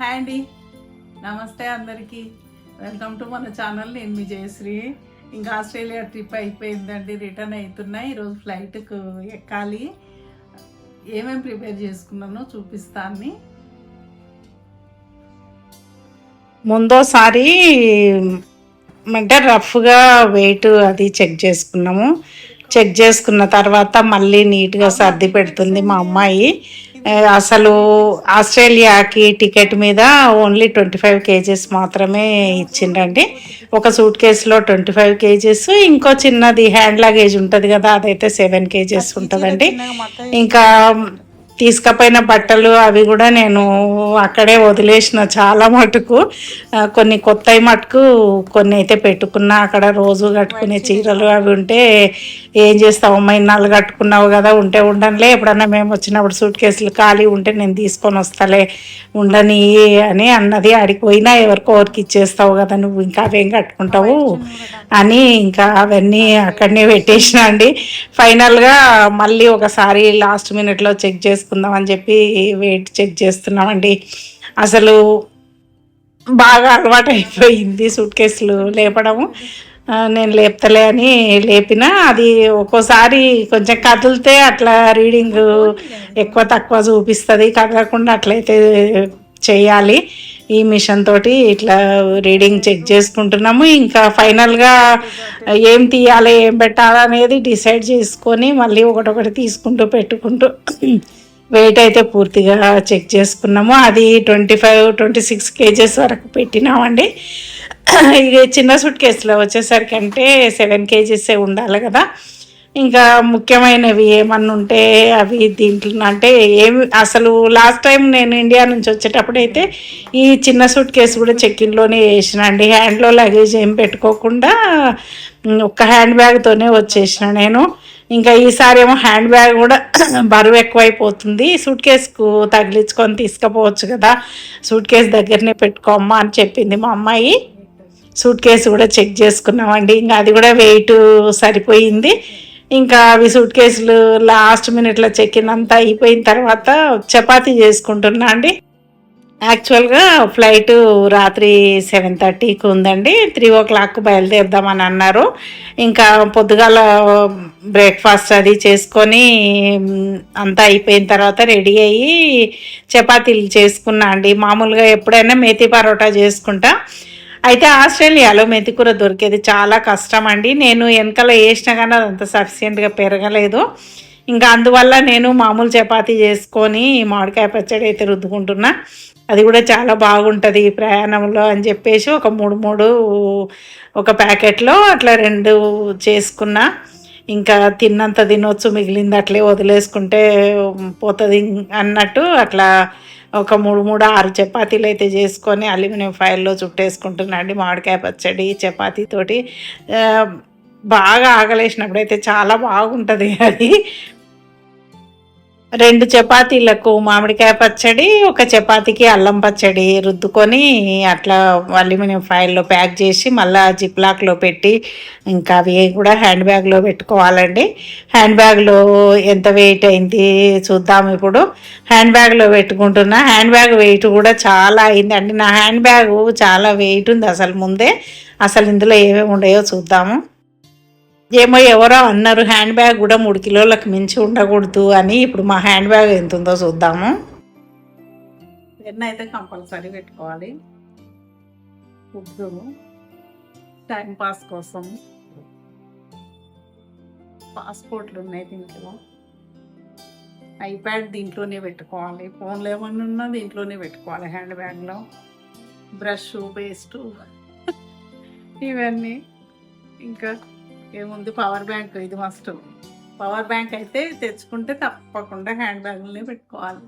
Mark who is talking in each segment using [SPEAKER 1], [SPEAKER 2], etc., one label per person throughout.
[SPEAKER 1] Hi అండి. నమస్తే అందరికీ. వెల్కమ్ టు మన ఛానల్. నేను మీ జయశ్రీ. ఇంకా ఆస్ట్రేలియా ట్రిప్ అయిపోయిందండి. రిటర్న్ అవుతున్నాయి ఈరోజు ఫ్లైట్కు ఎక్కాలి. ఏమేమి ప్రిపేర్ చేసుకున్నానో చూపిస్తాను
[SPEAKER 2] ముందోసారి అంటే రఫ్గా వెయిట్ అది చెక్ చేసుకున్నాము. చెక్ చేసుకున్న తర్వాత మళ్ళీ నీట్గా సర్ది పెడుతుంది మా అమ్మాయి. అసలు ఆస్ట్రేలియాకి టికెట్ మీద ఓన్లీ ట్వంటీ ఫైవ్ కేజెస్ మాత్రమే ఇచ్చిండండి. ఒక సూట్ కేసులో ట్వంటీ ఫైవ్ కేజెస్ ఇంకో చిన్నది హ్యాండ్ లగేజ్ ఉంటుంది కదా అదైతే సెవెన్ కేజెస్ ఉంటుందండి. ఇంకా తీసుకపోయిన బట్టలు అవి కూడా నేను అక్కడే వదిలేసిన చాలా మటుకు. కొన్ని కొత్తవి మటుకు కొన్ని అయితే పెట్టుకున్నా. అక్కడ రోజు కట్టుకునే చీరలు అవి ఉంటే ఏం చేస్తావు? అమ్మ ఇన్నాళ్ళు కట్టుకున్నావు కదా ఉంటే ఉండనులే. ఎప్పుడన్నా మేము వచ్చినప్పుడు సూట్ కేసులు ఖాళీ ఉంటే నేను తీసుకొని వస్తాలే. ఉండని అని అన్నది ఆడికి పోయినా ఎవరికో ఎవరికి ఇచ్చేస్తావు కదా నువ్వు ఇంకా అవేం కట్టుకుంటావు? అని ఇంకా అవన్నీ అక్కడనే పెట్టేసిన అండి. ఫైనల్గా మళ్ళీ ఒకసారి లాస్ట్ మినిట్లో చెక్ చేసుకుందాం అని చెప్పి వెయిట్ చెక్ చేస్తున్నామండి. అసలు బాగా అలవాటు అయిపోయింది సూట్ కేసులు లేపడము నేను లేపుతలే అని లేపిన అది ఒక్కోసారి కొంచెం కదిలితే అట్లా రీడింగ్ ఎక్కువ తక్కువ చూపిస్తుంది. కదలకుండా అట్లయితే చేయాలి. ఈ మిషన్ తోటి ఇట్లా రీడింగ్ చెక్ చేసుకుంటున్నాము. ఇంకా ఫైనల్గా ఏం తీయాలి ఏం పెట్టాలనేది డిసైడ్ చేసుకొని మళ్ళీ ఒకటొకటి తీసుకుంటూ పెట్టుకుంటూ వెయిట్ అయితే పూర్తిగా చెక్ చేసుకున్నాము. అది twenty five twenty six kgs వరకు పెట్టినామండి. ఇక చిన్న సూట్ కేసులో వచ్చేసరికి అంటే సెవెన్ కేజీసే ఉండాలి కదా. ఇంకా ముఖ్యమైనవి ఏమన్నా ఉంటే అవి దీంట్లో అంటే ఏమి అసలు లాస్ట్ టైం నేను ఇండియా నుంచి వచ్చేటప్పుడు అయితే ఈ చిన్న సూట్ కేసు కూడా చెక్కిన్లోనే వేసిన అండి. హ్యాండ్లో లగేజ్ ఏం పెట్టుకోకుండా ఒక్క హ్యాండ్ బ్యాగ్తోనే వచ్చేసిన నేను. ఇంకా ఈసారి ఏమో హ్యాండ్ బ్యాగ్ కూడా బరువు ఎక్కువైపోతుంది. సూట్ కేసుకు తగిలించుకొని తీసుకుపోవచ్చు కదా. సూట్ కేసు దగ్గరనే పెట్టుకోమ్మా అని చెప్పింది మా అమ్మాయి. సూట్ కేసు కూడా చెక్ చేసుకున్నామండి. ఇంకా అది కూడా వెయిట్ సరిపోయింది. ఇంకా అవి సూట్ కేసులు లాస్ట్ మినిట్లో చెక్కినంత అయిపోయిన తర్వాత చపాతీ చేసుకుంటున్నా అండి. యాక్చువల్గా ఫ్లైట్ రాత్రి సెవెన్ థర్టీకి ఉందండి. త్రీ ఓ క్లాక్ బయలుదేరుదామని అన్నారు. ఇంకా పొద్దుగాల బ్రేక్ఫాస్ట్ అది చేసుకొని అంతా అయిపోయిన తర్వాత రెడీ అయ్యి చపాతీలు చేసుకున్నా అండి. మామూలుగా ఎప్పుడైనా మేతి పరోటా చేసుకుంటా. అయితే ఆస్ట్రేలియాలో మెతికూర దొరికేది చాలా కష్టం అండి. నేను వెనకాల వేసినా కానీ అదంత సఫిషియెంట్గా పెరగలేదు. ఇంకా అందువల్ల నేను మామూలు చపాతీ చేసుకొని మామిడికాయ పచ్చడి అయితే రుద్దుకుంటున్నా. అది కూడా చాలా బాగుంటుంది ఈ ప్రయాణంలో అని చెప్పేసి ఒక మూడు మూడు ఒక ప్యాకెట్లో అట్లా రెండు చేసుకున్నా. ఇంకా తిన్నంత తినొచ్చు మిగిలింది అట్లే వదిలేసుకుంటే పోతుంది అన్నట్టు అట్లా ఒక మూడు మూడు ఆరు చపాతీలు అయితే చేసుకొని అల్యూమినియం ఫైల్లో చుట్టేసుకుంటున్నాండి మామిడికాయ పచ్చడి చపాతీతోటి బాగా ఆగలేసినప్పుడు అయితే చాలా బాగుంటుంది అది. రెండు చపాతీలకు మామిడికాయ పచ్చడి ఒక చపాతీకి అల్లం పచ్చడి రుద్దుకొని అట్లా అల్యూమినియం ఫైల్లో ప్యాక్ చేసి మళ్ళీ జిప్లాక్లో పెట్టి ఇంకా అవి కూడా హ్యాండ్ బ్యాగ్లో పెట్టుకోవాలండి. హ్యాండ్ బ్యాగ్లో ఎంత వెయిట్ అయింది చూద్దాం ఇప్పుడు. హ్యాండ్ బ్యాగ్లో పెట్టుకుంటున్నా హ్యాండ్ బ్యాగ్ వెయిట్ కూడా చాలా అయిందండి. నా హ్యాండ్ బ్యాగ్ చాలా వెయిట్ ఉంది అసలు ముందే. అసలు ఇందులో ఏమేమి ఉన్నాయో చూద్దాము. ఏమో ఎవరో అన్నారు హ్యాండ్ బ్యాగ్ కూడా మూడు కిలోలకు మించి ఉండకూడదు అని. ఇప్పుడు మా హ్యాండ్ బ్యాగ్ ఎంత ఉందో చూద్దాము.
[SPEAKER 1] పెన్ అయితే కంపల్సరీ పెట్టుకోవాలి. ఫుడ్ టైం పాస్ కోసం. పాస్పోర్ట్లు ఉన్నాయి దీంట్లో. ఐప్యాడ్ దీంట్లోనే పెట్టుకోవాలి. ఫోన్లో ఏమన్నా ఉన్నా దీంట్లోనే పెట్టుకోవాలి హ్యాండ్ బ్యాగ్లో. బ్రష్ పేస్టు ఇవన్నీ. ఇంకా ఏముంది? పవర్ బ్యాంక్ ఇది మస్ట్ పవర్ బ్యాంక్ అయితే తెచ్చుకుంటే తప్పకుండా హ్యాండ్ బ్యాగ్లోనే పెట్టుకోవాలి.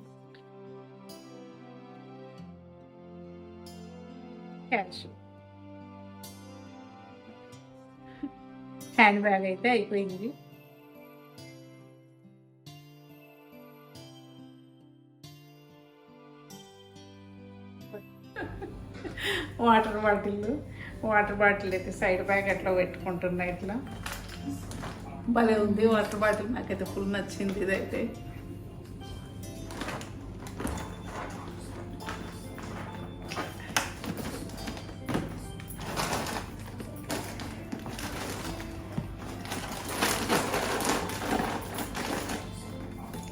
[SPEAKER 1] క్యాష్ హ్యాండ్ బ్యాగ్ అయితే అయిపోయింది. వాటర్ బాటిల్ వాటర్ బాటిల్ అయితే సైడ్ బ్యాగ్ అట్లా పెట్టుకుంటున్నా ఇట్లా. భలే ఉంది వాటర్ బాటిల్ నాకైతే ఫుల్ నచ్చింది ఇదైతే.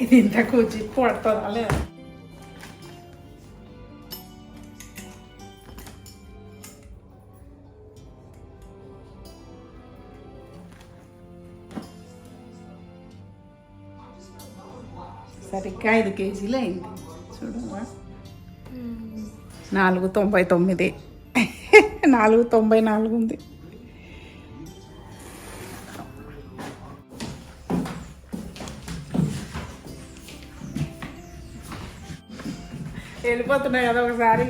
[SPEAKER 1] ఇది ఇంతకు జిప్పు పడుతుందా లేదా? ఐదు కేజీలు అయింది. చూడవా నాలుగు తొంభై తొమ్మిది. నాలుగు తొంభై నాలుగు ఉంది. వెళ్ళిపోతున్నాయి కదా ఒకసారి.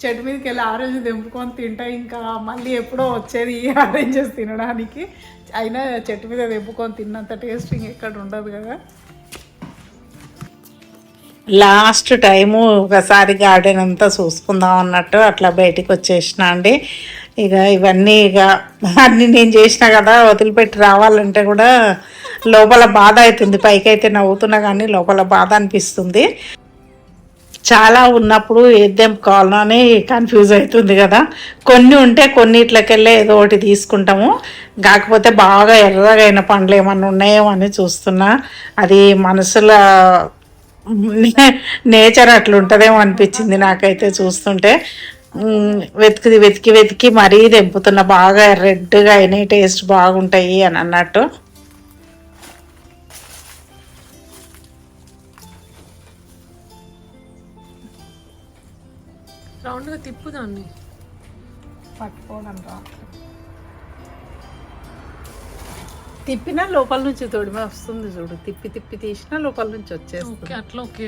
[SPEAKER 1] చెట్టు మీదకి వెళ్ళి ఆరెంజ్ తెంపుకొని తింటా. ఇంకా మళ్ళీ ఎప్పుడో వచ్చేది ఈ ఆరెంజెస్ తినడానికి. అయినా చెట్టు మీద తెంపుకొని తిన్నంత టేస్ట్ ఎక్కడ ఉండదు కదా.
[SPEAKER 2] లాస్ట్ టైము ఒకసారి గార్డెన్ అంతా చూసుకుందాం అన్నట్టు అట్లా బయటికి వచ్చేసిన అండి. ఇక ఇవన్నీ ఇక అన్నీ నేను చేసిన కదా వదిలిపెట్టి రావాలంటే కూడా లోపల బాధ అవుతుంది. పైకి అయితే నవ్వుతున్నా కానీ లోపల బాధ అనిపిస్తుంది. చాలా ఉన్నప్పుడు ఏదేం తెంపుకోవాలో అని కన్ఫ్యూజ్ అవుతుంది కదా. కొన్ని ఉంటే కొన్నిట్లకెళ్ళే ఏదో ఒకటి తీసుకుంటాము. కాకపోతే బాగా ఎర్రగా అయిన పండ్లు ఏమన్నా ఉన్నాయేమో అని చూస్తున్నా. అది మనసులో నేచర్ అట్లుంటుందేమో అనిపించింది నాకైతే చూస్తుంటే. వెతికి వెతికి వెతికి మరీ తెంపుతున్నా. బాగా రెడ్గా అయినాయి టేస్ట్ బాగుంటాయి అని అన్నట్టు.
[SPEAKER 3] రౌండ్గా తిప్పు దాన్ని.
[SPEAKER 1] పట్టుకోవడం రా తిప్పినా లోపల నుంచి తొడిమే వస్తుంది చూడు. తిప్పి తిప్పి తీసినా లోపల నుంచి వచ్చేస్తుంది.
[SPEAKER 3] ఓకే అట్లా ఓకే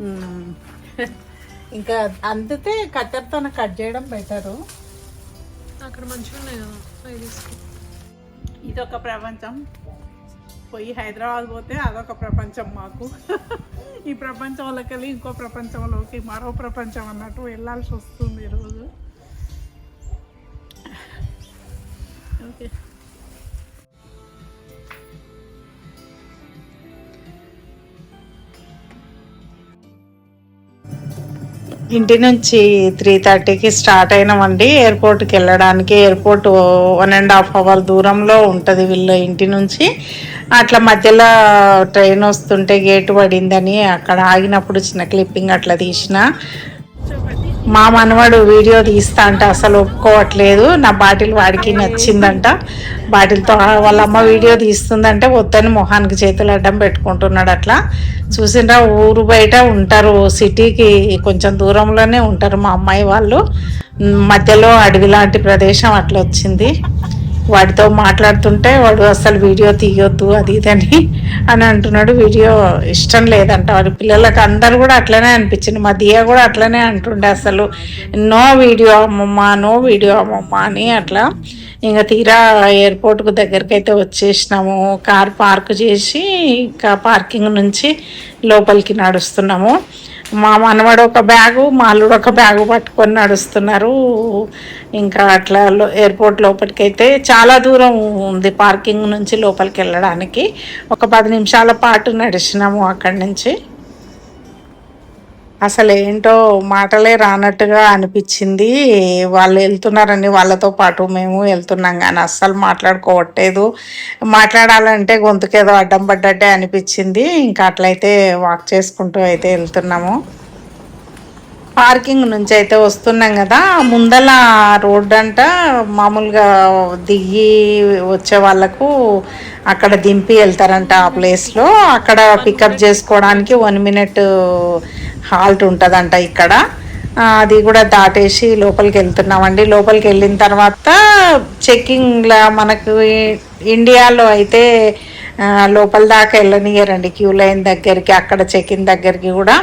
[SPEAKER 1] మ్మ్. ఇంకా అందితే కత్తెరతో కట్ చేయడం బెటరు.
[SPEAKER 3] అక్కడ మంచిగా ఉన్నాయి కదా అవి తీసుకో
[SPEAKER 1] ఇది ఒక ప్రపంచం. పోయి హైదరాబాద్ పోతే అదొక ప్రపంచం మాకు. ఈ ప్రపంచంలోకి వెళ్ళి ఇంకో ప్రపంచంలోకి మరో ప్రపంచం అన్నట్టు వెళ్ళాల్సి వస్తుంది ఈరోజు ఓకే.
[SPEAKER 2] ఇంటి నుంచి త్రీ థర్టీకి స్టార్ట్ అయినామండి. ఎయిర్పోర్ట్కి వెళ్ళడానికి airport one and half hour దూరంలో ఉంటుంది వీళ్ళ ఇంటి నుంచి. అట్లా మధ్యలో ట్రైన్ వస్తుంటే గేటు పడిందని అక్కడ ఆగినప్పుడు చిన్న క్లిప్పింగ్ అట్లా తీసిన. మా మనవాడు వీడియో తీస్తా అంట అసలు ఒప్పుకోవట్లేదు. నా బాటిల్ వాడికి నచ్చిందంట. బాటిల్తో వాళ్ళ అమ్మ వీడియో తీస్తుందంటే వద్దని మొహానికి చేతులు అడ్డం పెట్టుకుంటున్నాడు అట్లా. చూసిండ్రా ఊరు బయట ఉంటారు సిటీకి కొంచెం దూరంలోనే ఉంటారు మా అమ్మాయి వాళ్ళు. మధ్యలో అడవి లాంటి ప్రదేశం అట్లా వచ్చింది వాడితో మాట్లాడుతుంటే వాడు అసలు వీడియో తీయొద్దు అది ఇదని అని అంటున్నాడు. వీడియో ఇష్టం లేదంట వాడి. పిల్లలకు అందరు కూడా అట్లనే అనిపించింది. మా దియ కూడా అట్లనే అంటుండే అసలు. నో వీడియో అమ్మమ్మ నో వీడియో అమ్మమ్మ అని అట్లా. ఇంకా తీరా ఎయిర్పోర్ట్కు దగ్గరికి అయితే వచ్చేసినాము. కార్ పార్క్ చేసి ఇంకా పార్కింగ్ నుంచి లోపలికి నడుస్తున్నాము. మా మనవాడు ఒక బ్యాగు మా అల్లుడు ఒక బ్యాగు పట్టుకొని నడుస్తున్నారు. ఇంకా అట్లా ఎయిర్పోర్ట్ లోపలికైతే అయితే చాలా దూరం ఉంది పార్కింగ్ నుంచి లోపలికి వెళ్ళడానికి. ఒక పది నిమిషాల పాటు నడిచినాము అక్కడి నుంచి. అసలు ఏంటో మాటలే రానట్టుగా అనిపించింది. వాళ్ళు వెళ్తున్నారని వాళ్ళతో పాటు మేము వెళ్తున్నాం కానీ అస్సలు మాట్లాడుకోవట్లేదు. మాట్లాడాలంటే గొంతుకేదో అడ్డం పడ్డట్టే అనిపించింది. ఇంకా అట్లయితే వాక్ చేసుకుంటూ అయితే వెళ్తున్నాము. పార్కింగ్ నుంచి అయితే వస్తున్నాం కదా. ముందల రోడ్ అంట మామూలుగా దిగి వచ్చే వాళ్ళకు అక్కడ దింపి వెళ్తారంట ఆ ప్లేస్లో అక్కడ పికప్ చేసుకోవడానికి వన్ మినిట్ హాల్ట్ ఉంటుందంట ఇక్కడ. అది కూడా దాటేసి లోపలికి వెళ్తున్నామండి. లోపలికి వెళ్ళిన తర్వాత చెక్కింగ్లా మనకు ఇండియాలో అయితే లోపల దాకా వెళ్ళనియరండి. క్యూ లైన్ దగ్గరికి అక్కడ చెక్కింగ్ దగ్గరికి కూడా.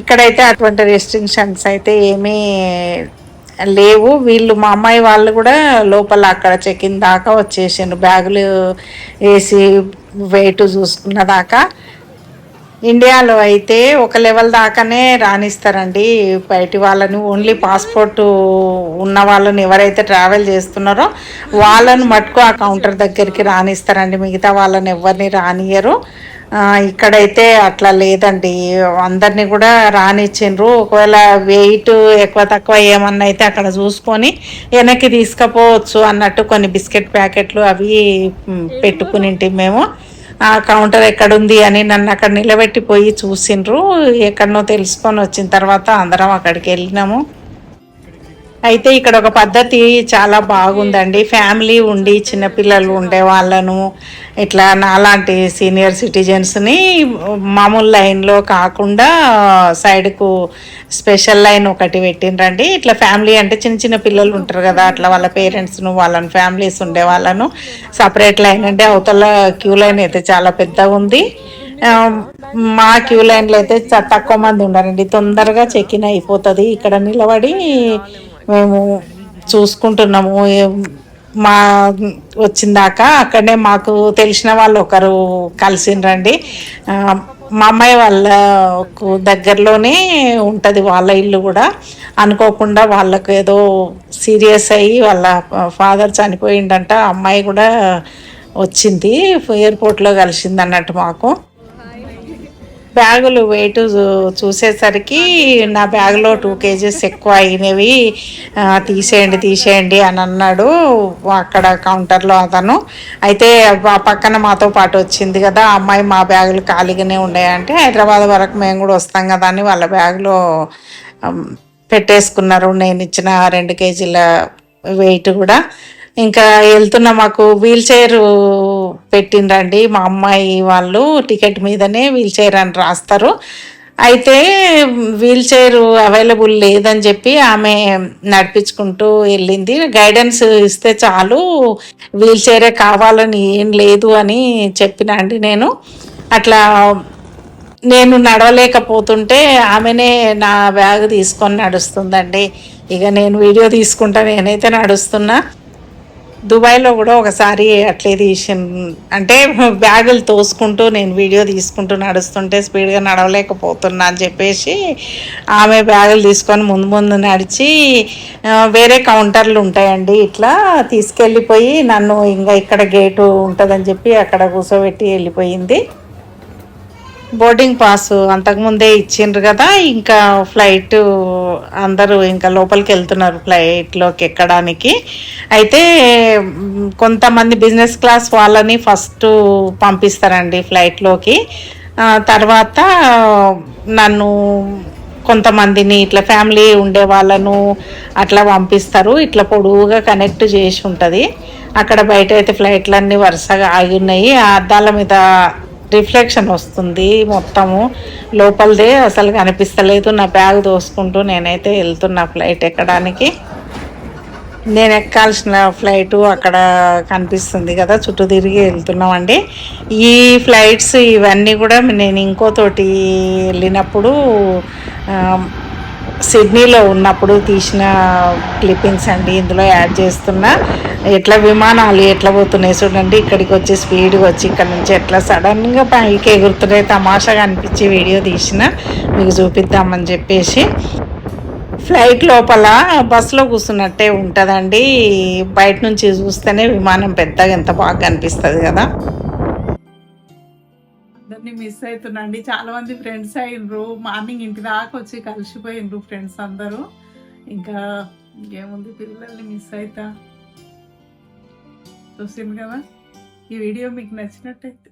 [SPEAKER 2] ఇక్కడైతే అటువంటి రెస్ట్రిక్షన్స్ అయితే ఏమీ లేవు. వీళ్ళు మా అమ్మాయి వాళ్ళు కూడా లోపల అక్కడ చెక్కిన దాకా వచ్చేసారు బ్యాగులు వేసి వెయిట్ చూసుకున్న దాకా. ఇండియాలో అయితే ఒక లెవెల్ దాకానే రాణిస్తారండి. బయటి వాళ్ళని ఓన్లీ పాస్పోర్ట్ ఉన్న వాళ్ళని ఎవరైతే ట్రావెల్ చేస్తున్నారో వాళ్ళని మటుకు ఆ కౌంటర్ దగ్గరికి రాణిస్తారండి. మిగతా వాళ్ళని ఎవరిని రానియరు ఇక్కడైతే అట్లా లేదండి. అందరినీ కూడా రానిచ్చిండ్రు ఒకవేళ వెయిట్ ఎక్కువ తక్కువ ఏమన్నా అయితే అక్కడ చూసుకొని వెనక్కి తీసుకపోవచ్చు అన్నట్టు కొన్ని బిస్కెట్ ప్యాకెట్లు అవి పెట్టుకుని మేము. కౌంటర్ ఎక్కడుంది అని నన్ను అక్కడ నిలబెట్టి పోయి చూసిండ్రు. ఎక్కడనో తెలుసుకొని వచ్చిన తర్వాత అందరం అక్కడికి వెళ్ళినాము. అయితే ఇక్కడ ఒక పద్ధతి చాలా బాగుందండి. ఫ్యామిలీ ఉండి చిన్నపిల్లలు ఉండే వాళ్ళను ఇట్లా నాలాంటి సీనియర్ సిటిజన్స్ని మామూలు లైన్లో కాకుండా సైడ్కు స్పెషల్ లైన్ ఒకటి పెట్టిండ్రండి. ఇట్లా ఫ్యామిలీ అంటే చిన్న చిన్న పిల్లలు ఉంటారు కదా అట్లా వాళ్ళ పేరెంట్స్ను వాళ్ళని ఫ్యామిలీస్ ఉండే వాళ్ళను సపరేట్ లైన్ అంటే అవతల క్యూ లైన్ అయితే చాలా పెద్దగా ఉంది. మా క్యూ లైన్లో అయితే తక్కువ మంది ఉన్నారండి తొందరగా చెక్ ఇన్ అయిపోతుంది. ఇక్కడ నిలబడి మేము చూసుకుంటున్నాము. మా వచ్చిందాక అక్కడనే మాకు తెలిసిన వాళ్ళు ఒకరు కలిసిండ్రండి. మా అమ్మాయి వాళ్ళకు దగ్గరలోనే ఉంటుంది వాళ్ళ ఇల్లు కూడా. అనుకోకుండా వాళ్ళకు ఏదో సీరియస్ అయ్యి వాళ్ళ ఫాదర్ చనిపోయిండంట. అమ్మాయి కూడా వచ్చింది ఎయిర్పోర్ట్లో కలిసింది అన్నట్టు మాకు. బ్యాగులు వెయిట్ చూసేసరికి నా బ్యాగ్లో టూ కేజీస్ ఎక్కువ అయినవి తీసేయండి తీసేయండి అని అన్నాడు అక్కడ కౌంటర్లో అతను. అయితే ఆ పక్కన మాతో పాటు వచ్చింది కదా అమ్మాయి మా బ్యాగులు ఖాళీగానే ఉన్నాయంటే హైదరాబాద్ వరకు మేము కూడా వస్తాం కదా అని వాళ్ళ బ్యాగ్లో పెట్టేసుకున్నారు. నేను ఇచ్చిన రెండు కేజీల వెయిట్ కూడా. ఇంకా వెళ్తున్న మాకు వీల్ చైర్ పెట్టిండ్రండి. మా అమ్మాయి వాళ్ళు టికెట్ మీదనే వీల్ చైర్ అని రాస్తారు. అయితే వీల్ చైర్ అవైలబుల్ లేదని చెప్పి ఆమె నడిపించుకుంటూ వెళ్ళింది. గైడెన్స్ ఇస్తే చాలు వీల్ చైరే కావాలని ఏం లేదు అని చెప్పిన అండి నేను. అట్లా నేను నడవలేకపోతుంటే ఆమెనే నా బ్యాగ్ తీసుకొని నడుస్తుందండి. ఇక నేను వీడియో తీసుకుంటా నేనైతే నడుస్తున్నా. దుబాయ్లో కూడా ఒకసారి అట్లే తీసి అంటే బ్యాగులు తోసుకుంటూ నేను వీడియో తీసుకుంటూ నడుస్తుంటే స్పీడ్గా నడవలేకపోతున్నా అని చెప్పేసి ఆమె బ్యాగులు తీసుకొని ముందు ముందు నడిచి వేరే కౌంటర్లు ఉంటాయండి ఇట్లా తీసుకెళ్ళిపోయి నన్ను ఇంకా ఇక్కడ గేటు ఉంటుందని చెప్పి అక్కడ కూర్చోబెట్టి వెళ్ళిపోయింది. బోర్డింగ్ పాస్ అంతకుముందే ఇచ్చిండ్రు కదా ఇంకా ఫ్లైట్ అందరూ ఇంకా లోపలికి వెళ్తున్నారు ఫ్లైట్లోకి ఎక్కడానికి. అయితే కొంతమంది బిజినెస్ క్లాస్ వాళ్ళని ఫస్ట్ పంపిస్తారండి ఫ్లైట్లోకి తర్వాత నన్ను కొంతమందిని ఇట్లా ఫ్యామిలీ ఉండే వాళ్ళను అట్లా పంపిస్తారు. ఇట్లా పొడువుగా కనెక్ట్ చేసి ఉంటుంది. అక్కడ బయట అయితే ఫ్లైట్లన్నీ వరుసగా ఆగి ఉన్నాయి. ఆ అద్దాల మీద రిఫ్లెక్షన్ వస్తుంది మొత్తము. లోపలదే అసలు కనిపిస్తలేదు. నా బ్యాగ్ దోసుకుంటూ నేనైతే వెళ్తున్నా ఫ్లైట్ ఎక్కడానికి. నేను ఎక్కాల్సిన ఫ్లైట్ అక్కడ కనిపిస్తుంది కదా చుట్టూ తిరిగి వెళ్తున్నామండి. ఈ ఫ్లైట్స్ ఇవన్నీ కూడా నేను ఇంకోతోటి వెళ్ళినప్పుడు సిడ్నీలో ఉన్నప్పుడు తీసిన క్లిప్పింగ్స్ అండి. ఇందులో యాడ్ చేస్తున్నా. ఎట్లా విమానాలు ఎట్లా పోతున్నాయి చూడండి. ఇక్కడికి వచ్చి స్పీడ్గా వచ్చి ఇక్కడ నుంచి ఎట్లా సడన్గా పైకి ఎగురుతున్నాయి. తమాషాగా అనిపించి వీడియో తీసిన. మీకు చూపిద్దామని చెప్పేసి. ఫ్లైట్ లోపల బస్సులో కూర్చున్నట్టే ఉంటుందండి. బయట నుంచి చూస్తేనే విమానం పెద్దగా ఎంత బాగా కనిపిస్తుంది కదా.
[SPEAKER 1] ని మిస్ అవుతున్నాండి చాలా మంది ఫ్రెండ్స్ అయినరు. మార్నింగ్ ఇంటి దాకా వచ్చి కలిసిపోయిండ్రు ఫ్రెండ్స్ అందరూ. ఇంకా ఇంకేముంది పిల్లల్ని మిస్ అవుతా చూసింది కదా? ఈ వీడియో మీకు నచ్చినట్టయితే